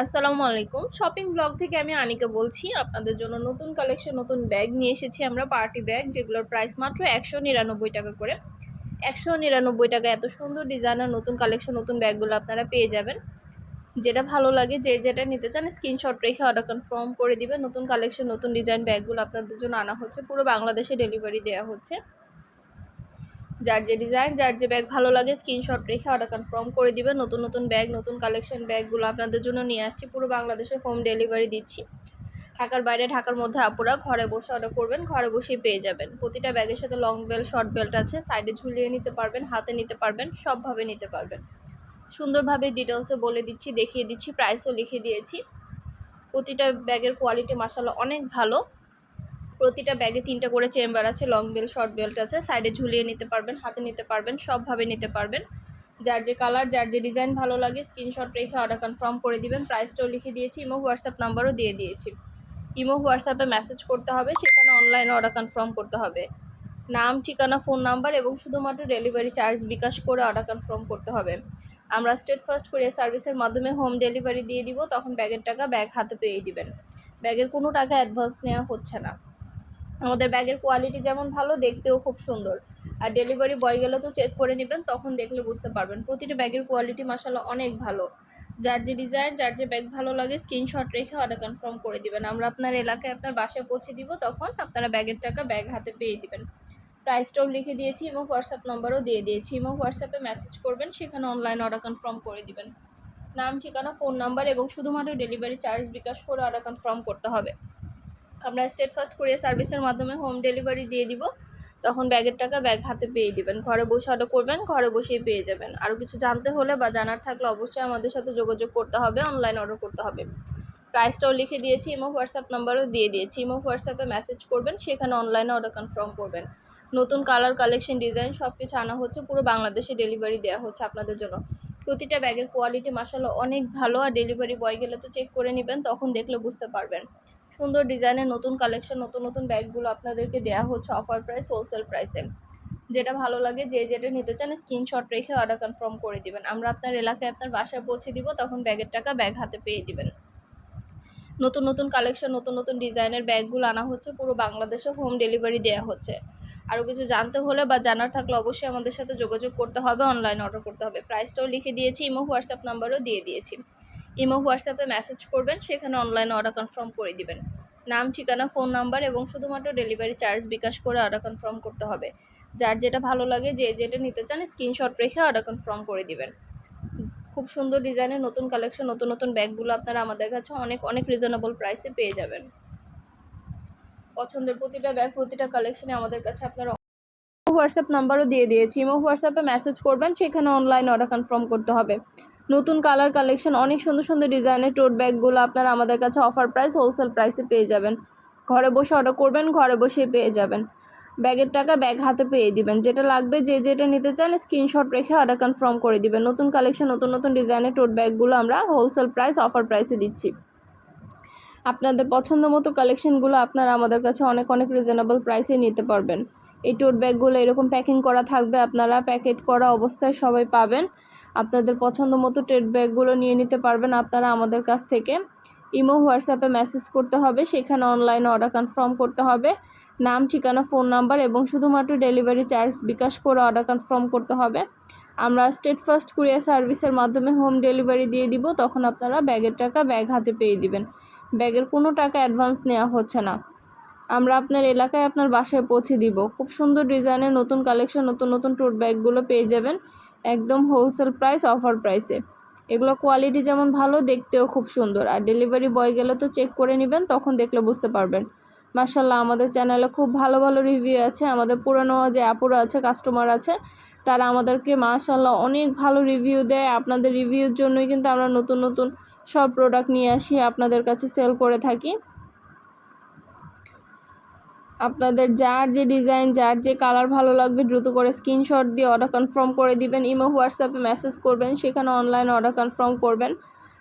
আসসালামু আলাইকুম shopping blog থেকে আমি আনিকা বলছি। আপনাদের জন্য নতুন কালেকশন, নতুন ব্যাগ নিয়ে এসেছি আমরা, পার্টি ব্যাগ, যেগুলোর প্রাইস মাত্র একশো নিরানব্বই টাকা করে। একশো নিরানব্বই টাকা, এত সুন্দর ডিজাইনের নতুন কালেকশন, নতুন ব্যাগগুলো আপনারা পেয়ে যাবেন। যেটা ভালো লাগে, যে যেটা নিতে চান, স্ক্রিনশট রেখে অর্ডার কনফার্ম করে দিবেন। নতুন কালেকশন, নতুন ডিজাইন ব্যাগগুলো আপনাদের জন্য আনা হচ্ছে। পুরো বাংলাদেশে ডেলিভারি দেওয়া হচ্ছে। যার যে ডিজাইন যার যে ব্যাগ ভালো লাগে স্ক্রিনশট রেখে অর্ডার কনফার্ম করে দিবেন নতুন নতুন ব্যাগ নতুন কালেকশন ব্যাগগুলো আপনাদের জন্য নিয়ে আসছি। পুরো বাংলাদেশে হোম ডেলিভারি দিচ্ছি। ঢাকার বাইরে, ঢাকার মধ্যে আপুরা ঘরে বসে অর্ডার করবেন, ঘরে বসেই পেয়ে যাবেন। প্রতিটা ব্যাগের সাথে লং বেল্ট শর্ট বেল্ট আছে। সাইডে ঝুলিয়ে নিতে পারবেন, হাতে নিতে পারবেন, সবভাবে নিতে পারবেন। সুন্দরভাবে ডিটেলসে বলে দিচ্ছি, দেখিয়ে দিচ্ছি প্রাইসও লিখে দিয়েছি। প্রতিটা ব্যাগের কোয়ালিটি মাসাল্লাহ অনেক ভালো। প্রতিটা ব্যাগে তিনটা করে চেম্বার আছে লং বেল্ট শর্ট বেল্ট আছে। সাইডে ঝুলিয়ে নিতে পারবেন, হাতে নিতে পারবেন, সবভাবে নিতে পারবেন। যার যে কালার যার যে ডিজাইন ভালো লাগে স্ক্রিনশট রেখে অর্ডার কনফার্ম করে দিবেন। প্রাইসটাও লিখে দিয়েছি ইমো হোয়াটসঅ্যাপ নাম্বারও দিয়ে দিয়েছি। ইমো হোয়াটসঅ্যাপে মেসেজ করতে হবে, সেখানে অনলাইনে অর্ডার কনফার্ম করতে হবে। নাম, ঠিকানা ফোন নাম্বার এবং শুধুমাত্র ডেলিভারি চার্জ বিকাশ করে অর্ডার কনফার্ম করতে হবে। আমরা স্টেট ফার্স্ট কুরিয়ার সার্ভিসের মাধ্যমে হোম ডেলিভারি দিয়ে দিব, তখন ব্যাগের টাকা ব্যাগ হাতে পেয়ে দিবেন। ব্যাগের কোনো টাকা অ্যাডভান্স নেওয়া হচ্ছে না। আমাদের ব্যাগের কোয়ালিটি যেমন ভালো, দেখতেও খুব সুন্দর। আর ডেলিভারি বয় গেলে তো চেক করে নেবেন, তখন দেখলে বুঝতে পারবেন। প্রতিটা ব্যাগের কোয়ালিটি মাসাল্লাহ অনেক ভালো। যার যে ডিজাইন যার যে ব্যাগ ভালো লাগে স্ক্রিনশট রেখে অর্ডার কনফার্ম করে দিবেন। আমরা আপনার এলাকায় আপনার বাসায় পৌঁছে দিব, তখন আপনারা ব্যাগের টাকা ব্যাগ হাতে পেয়ে দিবেন। প্রাইসটাও লিখে দিয়েছি, এবং হোয়াটসঅ্যাপ নম্বরও দিয়ে দিয়েছি, এবং হোয়াটসঅ্যাপে মেসেজ করবেন, সেখানে অনলাইন অর্ডার কনফার্ম করে দিবেন। নাম, ঠিকানা ফোন নাম্বার এবং শুধুমাত্র ডেলিভারি চার্জ বিকাশ করে অর্ডার কনফার্ম করতে হবে। আমরা স্টেট ফার্স্ট কুরিয়ার সার্ভিসের মাধ্যমে হোম ডেলিভারি দিয়ে দিব। তখন ব্যাগের টাকা ব্যাগ হাতে পেয়ে দিবেন। ঘরে বসে অর্ডার করবেন, ঘরে বসেই পেয়ে যাবেন। আরও কিছু জানতে হলে বা জানার থাকলে অবশ্যই আমাদের সাথে যোগাযোগ করতে হবে অনলাইন অর্ডার করতে হবে। প্রাইসটাও লিখে দিয়েছি ইমো হোয়াটসঅ্যাপ নাম্বারও দিয়ে দিয়েছি। ইমো হোয়াটসঅ্যাপে মেসেজ করবেন, সেখানে অনলাইনে অর্ডার কনফার্ম করবেন। নতুন কালার কালেকশন ডিজাইন সব কিছু আনা হচ্ছে, পুরো বাংলাদেশে ডেলিভারি দেওয়া হচ্ছে আপনাদের জন্য। প্রতিটা ব্যাগের কোয়ালিটি মাসাল্লাহ অনেক ভালো, আর ডেলিভারি বয় গেলে তো চেক করে নেবেন, তখন দেখলে বুঝতে পারবেন। সুন্দর ডিজাইনের নতুন কালেকশন নতুন নতুন ব্যাগগুলো আপনাদেরকে দেওয়া হচ্ছে অফার প্রাইস হোলসেল প্রাইসে যেটা ভালো লাগে, যে যেটা নিতে চান স্ক্রিনশট রেখে অর্ডার কনফার্ম করে দিবেন। আমরা আপনার এলাকায় আপনার বাসায় পৌঁছে দিব, তখন ব্যাগের টাকা ব্যাগ হাতে পেয়ে দিবেন। নতুন নতুন কালেকশন নতুন নতুন ডিজাইনের ব্যাগগুলো আনা হচ্ছে, পুরো বাংলাদেশে হোম ডেলিভারি দেওয়া হচ্ছে। আরও কিছু জানতে হলে বা জানার থাকলে অবশ্যই আমাদের সাথে যোগাযোগ করতে হবে অনলাইন অর্ডার করতে হবে। প্রাইসটাও লিখে দিয়েছি ইমো হোয়াটসঅ্যাপ নাম্বারও দিয়ে দিয়েছি। ইমো হোয়াটসঅ্যাপে মেসেজ করবেন, সেখানে অনলাইনে অর্ডার কনফার্ম করে দিবেন। নাম, ঠিকানা ফোন নাম্বার এবং শুধুমাত্র ডেলিভারি চার্জ বিকাশ করে অর্ডার কনফার্ম করতে হবে। যার যেটা ভালো লাগে, যে যেটা নিতে চান স্ক্রিনশট রেখে অর্ডার কনফার্ম করে দিবেন। খুব সুন্দর ডিজাইনের নতুন কালেকশন নতুন নতুন ব্যাগগুলো আপনারা আমাদের কাছে অনেক অনেক রিজনেবল প্রাইসে পেয়ে যাবেন। পছন্দের প্রতিটা ব্যাগ প্রতিটা কালেকশনে আমাদের কাছে আপনারা হোয়াটসঅ্যাপ নাম্বারও দিয়ে দিয়েছি। ইমো হোয়াটসঅ্যাপে মেসেজ করবেন, সেখানে অনলাইন অর্ডার কনফার্ম করতে হবে। নতুন কালার কালেকশন অনেক সুন্দর সুন্দর ডিজাইনের টোট ব্যাগগুলো আপনারা আমাদের কাছে অফার প্রাইস হোলসেল প্রাইসে পেয়ে যাবেন। ঘরে বসে অর্ডার করবেন, ঘরে বসেই পেয়ে যাবেন। ব্যাগের টাকা ব্যাগ হাতে পেয়ে দিবেন। যেটা লাগবে, যে যেটা নিতে চান স্ক্রিনশট রেখে অর্ডার কনফার্ম করে দিবেন। নতুন কালেকশন নতুন নতুন ডিজাইনের টোট ব্যাগগুলো আমরা হোলসেল প্রাইস অফার প্রাইসে দিচ্ছি। আপনাদের পছন্দ মতো কালেকশনগুলো আপনারা আমাদের কাছে অনেক অনেক রিজনেবল প্রাইসে নিতে পারবেন। এই টোট ব্যাগগুলো এরকম প্যাকিং করা থাকবে, আপনারা প্যাকেট করা অবস্থায় সবাই পাবেন। আপনাদের পছন্দ মতো টেট ব্যাগগুলো নিয়ে নিতে পারবেন। আপনারা আমাদের কাছ থেকে ইমো, হোয়াটসঅ্যাপে মেসেজ করতে হবে। সেখানে অনলাইনে অর্ডার কনফার্ম করতে হবে। নাম, ঠিকানা ফোন নাম্বার এবং শুধুমাত্র ডেলিভারি চার্জ বিকাশ করে অর্ডার কনফার্ম করতে হবে। আমরা স্টেট ফার্স্ট কুরিয়ার সার্ভিসের মাধ্যমে হোম ডেলিভারি দিয়ে দিব। তখন আপনারা ব্যাগের টাকা ব্যাগ হাতে পেয়ে দিবেন। ব্যাগের কোনো টাকা অ্যাডভান্স নেওয়া হচ্ছে না। আমরা আপনার এলাকায় আপনার বাসায় পৌঁছে দিব। খুব সুন্দর ডিজাইনের নতুন কালেকশন নতুন নতুন টোট ব্যাগগুলো পেয়ে যাবেন। একদম হোলসেল প্রাইস অফার প্রাইসে এগুলো কোয়ালিটি যেমন ভালো, দেখতেও খুব সুন্দর। আর ডেলিভারি বয় গেলে তো চেক করে নেবেন, তখন দেখলে বুঝতে পারবেন। মার্শাল্লাহ আমাদের চ্যানেলে খুব ভালো ভালো রিভিউ আছে। আমাদের পুরনো যে আপুরা আছে কাস্টমার আছে, তারা আমাদেরকে মার্শাল্লাহ অনেক ভালো রিভিউ দেয়। আপনাদের রিভিউর জন্যই কিন্তু আমরা নতুন নতুন সব প্রোডাক্ট নিয়ে আসি, আপনাদের কাছে সেল করে থাকি। আপনাদের যার যে ডিজাইন যার যে কালার ভালো লাগবে দ্রুত করে স্ক্রিনশট দিয়ে অর্ডার কনফার্ম করে দিবেন। ইমো হোয়াটসঅ্যাপে মেসেজ করবেন, সেখানে অনলাইন অর্ডার কনফার্ম করবেন।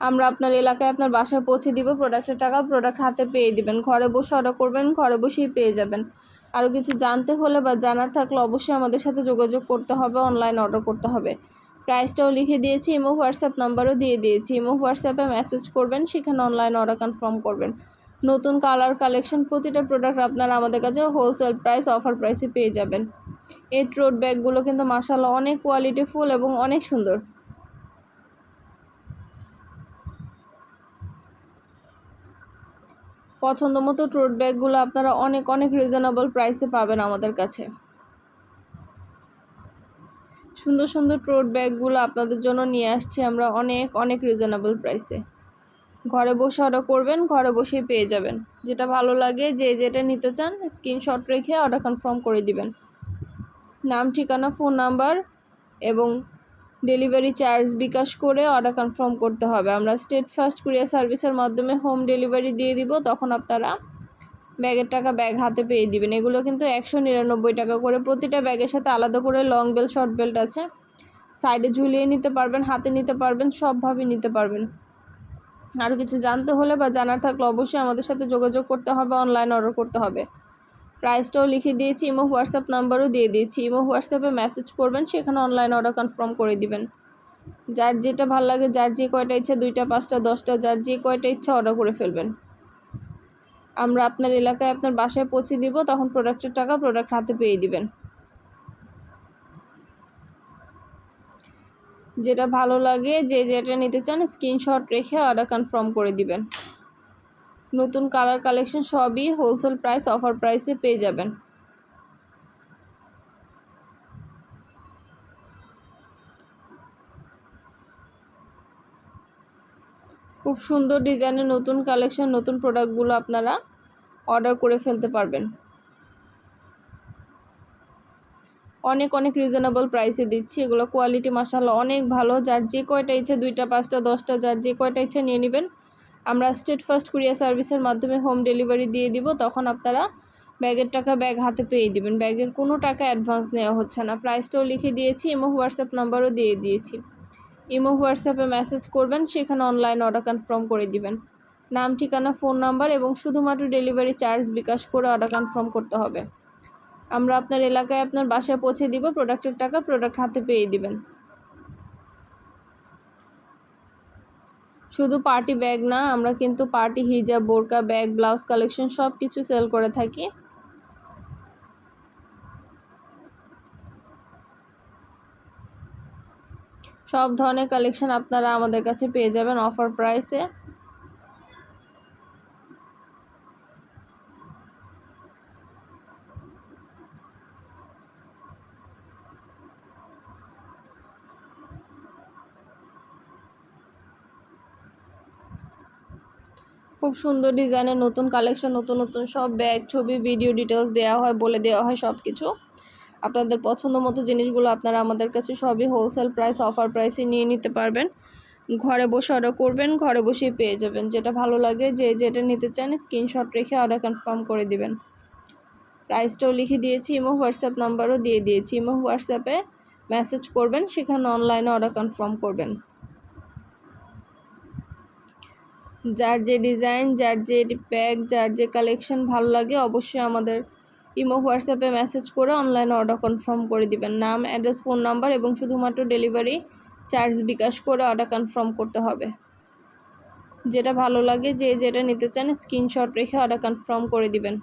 আমরা আপনার এলাকায় আপনার বাসায় পৌঁছে দিব প্রোডাক্টের টাকা প্রোডাক্ট হাতে পেয়ে দিবেন। ঘরে বসে অর্ডার করবেন, ঘরে বসেই পেয়ে যাবেন। আরও কিছু জানতে হলে বা জানার থাকলে অবশ্যই আমাদের সাথে যোগাযোগ করতে হবে অনলাইন অর্ডার করতে হবে। প্রাইসটাও লিখে দিয়েছি, ইমো হোয়াটসঅ্যাপ নাম্বারও দিয়ে দিয়েছি। ইমো হোয়াটসঅ্যাপে মেসেজ করবেন, সেখানে অনলাইন অর্ডার কনফার্ম করবেন। নতুন কালার কালেকশন প্রতিটা প্রোডাক্ট আপনারা আমাদের কাছে হোলসেল প্রাইস অফার প্রাইসে পেয়ে যাবেন। এই ট্রোট ব্যাগগুলো কিন্তু মাসাল্লাহ অনেক কোয়ালিটিফুল এবং অনেক সুন্দর। পছন্দ মতো ট্রোট ব্যাগগুলো আপনারা অনেক অনেক রিজনেবল প্রাইসে পাবেন আমাদের কাছে। সুন্দর সুন্দর ট্রোট ব্যাগগুলো আপনাদের জন্য নিয়ে আসছি আমরা অনেক অনেক রিজনেবল প্রাইসে ঘরে বসে অর্ডার করবেন, ঘরে বসেই পেয়ে যাবেন। যেটা ভালো লাগে, যে যেটা নিতে চান স্ক্রিনশট রেখে অর্ডার কনফার্ম করে দিবেন। নাম, ঠিকানা ফোন নাম্বার এবং ডেলিভারি চার্জ বিকাশ করে অর্ডার কনফার্ম করতে হবে। আমরা স্টেট ফার্স্ট কুরিয়ার সার্ভিসের মাধ্যমে হোম ডেলিভারি দিয়ে দিব, তখন আপনারা ব্যাগের টাকা ব্যাগ হাতে পেয়ে দিবেন। এগুলো কিন্তু একশো নিরানব্বই টাকা করে প্রতিটা ব্যাগের সাথে আলাদা করে লং বেল্ট শর্ট বেল্ট আছে। সাইডে ঝুলিয়ে নিতে পারবেন, হাতে নিতে পারবেন, সবভাবে নিতে পারবেন। আরও কিছু জানতে হলে বা জানার থাকলে অবশ্যই আমাদের সাথে যোগাযোগ করতে হবে অনলাইন অর্ডার করতে হবে। প্রাইসটাও লিখে দিয়েছি ইমো হোয়াটসঅ্যাপ নাম্বারও দিয়ে দিয়েছি। ইমো হোয়াটসঅ্যাপে মেসেজ করবেন, সেখানে অনলাইন অর্ডার কনফার্ম করে দিবেন। যার যেটা ভালো লাগে, যার যে কয়টা ইচ্ছা, দুইটা, পাঁচটা, দশটা, যার যে কয়টা ইচ্ছা অর্ডার করে ফেলবেন। আমরা আপনার এলাকায় আপনার বাসায় পৌঁছে দিব, তখন প্রোডাক্টের টাকা প্রোডাক্ট হাতে পেয়ে দিবেন। যেটা ভালো লাগে, যে যেটা নিতে চান স্ক্রিনশট রেখে অর্ডার কনফার্ম করে দিবেন। নতুন কালার কালেকশন সবই হোলসেল প্রাইস অফার প্রাইসে পেয়ে যাবেন। খুব সুন্দর ডিজাইনের নতুন কালেকশন নতুন প্রোডাক্টগুলো আপনারা অর্ডার করে ফেলতে পারবেন। অনেক অনেক রিজনেবল প্রাইসে দিচ্ছি। এগুলো কোয়ালিটি মাসাল্লাহ অনেক ভালো। যার যে কয়টা ইচ্ছে দুইটা, পাঁচটা, দশটা, যার যে কয়টা ইচ্ছে নিয়ে নেবেন। আমরা স্টেট ফার্স্ট কুরিয়ার সার্ভিসের মাধ্যমে হোম ডেলিভারি দিয়ে দিব। তখন আপনারা ব্যাগের টাকা ব্যাগ হাতে পেয়ে দিবেন। ব্যাগের কোনো টাকা অ্যাডভান্স নেওয়া হচ্ছে না। প্রাইসটাও লিখে দিয়েছি ইমো হোয়াটসঅ্যাপ নাম্বারও দিয়ে দিয়েছি। ইমো হোয়াটসঅ্যাপে মেসেজ করবেন, সেখানে অনলাইন অর্ডার কনফার্ম করে দিবেন। নাম, ঠিকানা ফোন নাম্বার এবং শুধুমাত্র ডেলিভারি চার্জ বিকাশ করে অর্ডার কনফার্ম করতে হবে। আমরা আপনার এলাকায় আপনার বাসায় পৌঁছে দিব প্রোডাক্টের টাকা প্রোডাক্ট হাতে পেয়ে দিবেন। শুধু পার্টি ব্যাগ না, আমরা কিন্তু পার্টি হিজাব বোরকা ব্যাগ ব্লাউজ কালেকশন সব কিছু সেল করে থাকি। সব ধরনের কালেকশন আপনারা আমাদের কাছে পেয়ে যাবেন অফার প্রাইসে খুব সুন্দর ডিজাইনের নতুন কালেকশন, নতুন নতুন সব ব্যাগ, ছবি ভিডিও ডিটেলস দেওয়া হয়, বলে দেওয়া হয় সব কিছু আপনাদের পছন্দ মতো জিনিসগুলো আপনারা আমাদের কাছে সবই হোলসেল প্রাইস অফার প্রাইসে নিয়ে নিতে পারবেন। ঘরে বসে অর্ডার করবেন, ঘরে বসেই পেয়ে যাবেন। যেটা ভালো লাগে, যে যেটা নিতে চান স্ক্রিনশট রেখে অর্ডার কনফার্ম করে দিবেন। প্রাইসটাও লিখে দিয়েছি ইমো হোয়াটসঅ্যাপ নাম্বারও দিয়ে দিয়েছি। ইমো হোয়াটসঅ্যাপে মেসেজ করবেন, সেখানে অনলাইনে অর্ডার কনফার্ম করবেন। যার যে ডিজাইন, যার যে ব্যাগ, যার যে কালেকশন ভালো লাগে অবশ্যই আমাদের ইমো, হোয়াটসঅ্যাপে মেসেজ করে অনলাইনে অর্ডার কনফার্ম করে দিবেন। নাম, অ্যাড্রেস, ফোন নাম্বার এবং শুধুমাত্র ডেলিভারি চার্জ বিকাশ করে অর্ডার কনফার্ম করতে হবে। যেটা ভালো লাগে, যে যেটা নিতে চান স্ক্রিনশট রেখে অর্ডার কনফার্ম করে দিবেন।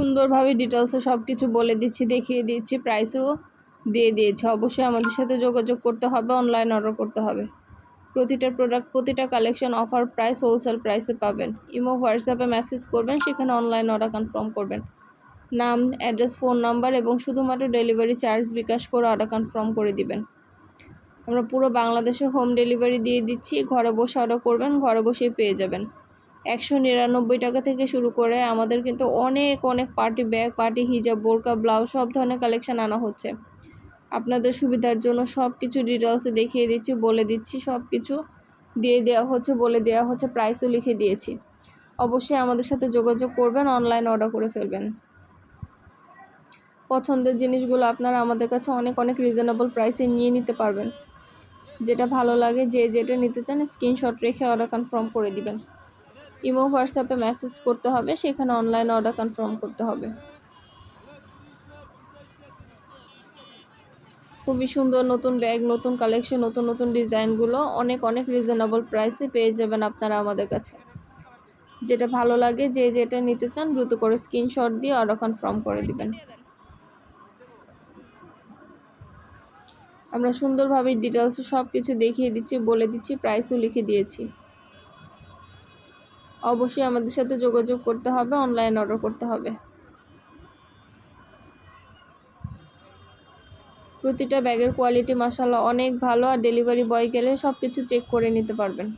সুন্দরভাবে ডিটেলসে সব কিছু বলে দিচ্ছি, দেখিয়ে দিচ্ছি প্রাইসও দিয়ে দিয়েছি। অবশ্যই আমাদের সাথে যোগাযোগ করতে হবে অনলাইন অর্ডার করতে হবে। প্রতিটা প্রোডাক্ট প্রতিটা কালেকশন অফার প্রাইস হোলসেল প্রাইসে পাবেন। ইমো, হোয়াটসঅ্যাপে মেসেজ করবেন, সেখানে অনলাইন অর্ডার কনফার্ম করবেন। নাম অ্যাড্রেস ফোন নাম্বার এবং শুধুমাত্র ডেলিভারি চার্জ বিকাশ করে অর্ডার কনফার্ম করে দিবেন। আমরা পুরো বাংলাদেশে হোম ডেলিভারি দিয়ে দিচ্ছি, ঘরে বসে অর্ডার করবেন, ঘরে বসেই পেয়ে যাবেন। একশো নিরানব্বই টাকা থেকে শুরু করে আমাদের কিন্তু অনেক অনেক পার্টি ব্যাগ, পার্টি হিজাব, বোরকা, ব্লাউজ, সব ধরনের কালেকশান আনা হচ্ছে। আপনাদের সুবিধার জন্য সব কিছু ডিটেলসে দেখিয়ে দিচ্ছি, বলে দিচ্ছি সব কিছু দিয়ে দেওয়া হচ্ছে, বলে দেওয়া হচ্ছে প্রাইসও লিখে দিয়েছি। অবশ্যই আমাদের সাথে যোগাযোগ করবেন অনলাইন অর্ডার করে ফেলবেন। পছন্দের জিনিসগুলো আপনারা আমাদের কাছে অনেক অনেক রিজনেবল প্রাইসে নিয়ে নিতে পারবেন। যেটা ভালো লাগে, যে যেটা নিতে চান স্ক্রিনশট রেখে অর্ডার কনফার্ম করে দিবেন। ইমো, হোয়াটসঅ্যাপে মেসেজ করতে হবে, সেখানে অনলাইন অর্ডার কনফার্ম করতে হবে। খুবই সুন্দর নতুন ব্যাগ, নতুন কালেকশন, নতুন নতুন ডিজাইনগুলো, অনেক অনেক রিজনেবল প্রাইসে পেয়ে যাবেন আপনারা আমাদের কাছে। যেটা ভালো লাগে, যে যেটা নিতে চান, দ্রুত করে স্ক্রিনশট দিয়ে অর্ডার কনফার্ম করে দিবেন। আমরা সুন্দরভাবে ডিটেলসে সব কিছু দেখিয়ে দিচ্ছি, বলে দিচ্ছি প্রাইসও লিখে দিয়েছি। অবশ্যই আমাদের সাথে যোগাযোগ করতে হবে অনলাইন অর্ডার করতে হবে। প্রতিটা ব্যাগের কোয়ালিটি মাসাল্লাহ অনেক ভালো, আর ডেলিভারি বয় গেলে সব কিছু চেক করে নিতে পারবেন।